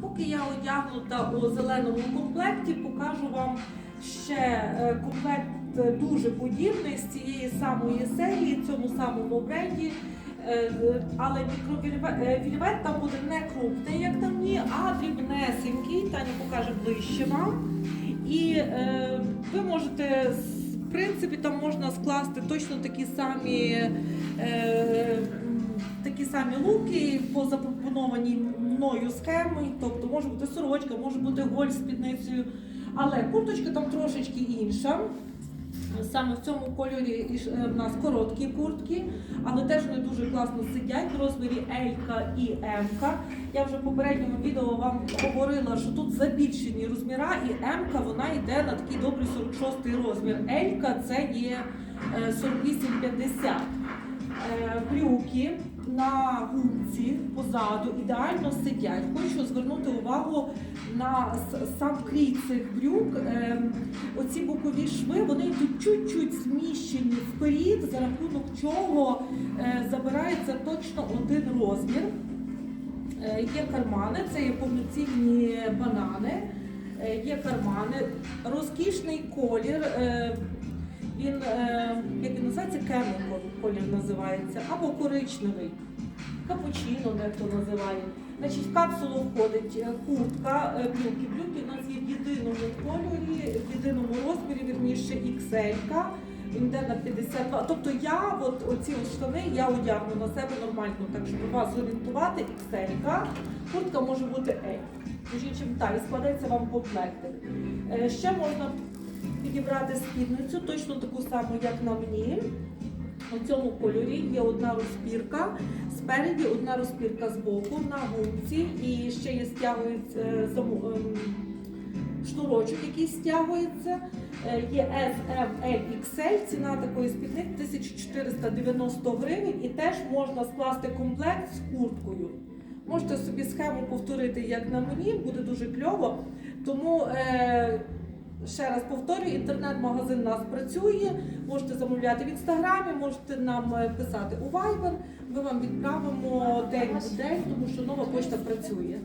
Поки я одягнута у зеленому комплекті, покажу вам ще е, комплект е, дуже подібний з цієї самої серії, цьому самому бренді. Е, Але мікровільвет там буде не крупний, як на мені, а дрібнесенький. Таня покаже ближче вам. І е, ви можете, в принципі, там можна скласти точно такі самі, е, такі самі луки по запропонованій мною схемі. Тобто може бути сорочка, може бути голь з спідницею. Але курточка там трошечки інша. Саме в цьому кольорі е, в нас короткі куртки, але теж вони дуже класно сидять в розмірі L і M. Я вже в попередньому відео вам говорила, що тут забільшені розміра, і М вона йде на такий добрий 46 розмір. L це є е, 48-50. Е, Брюки на гумці позаду ідеально сидять. Хочу звернути увагу на сам крій цих брюк. Ем, Оці бокові шви вони йдуть чуть-чуть зміщені вперед, за рахунок чого е, забирається точно один розмір. Е, Є кармани, це є повноцінні банани, е, є кармани, розкішний колір. Він е, як він називається кемикон колір називається, або коричневий, капучино дехто називає. Значить, в капсулу входить е, куртка, е, брюки. Брюки у нас є в єдиному кольорі, в єдиному розмірі, вірніше XL. Він йде на 52. Тобто я от оці от штани я одягну на себе нормально, так щоб вас зорієнтувати XL. Куртка може бути L. Між іншим, так, і складається вам комплектик. Е, Ще можна підібрати спідницю, точно таку саму, як на мені. У цьому кольорі є одна розпірка спереді, одна розпірка збоку на гумці і ще є стягується е, ем, шнурочок, який стягується. Е, Є XL. Ціна такої спідниці 1490 гривень і теж можна скласти комплект з курткою. Можете собі схему повторити, як на мені, буде дуже кльово. Тому е, ще раз повторюю, інтернет-магазин у нас працює. Можете замовляти в інстаграмі, можете нам е, писати у Viber. Ми вам відправимо день в день, тому що нова почта працює.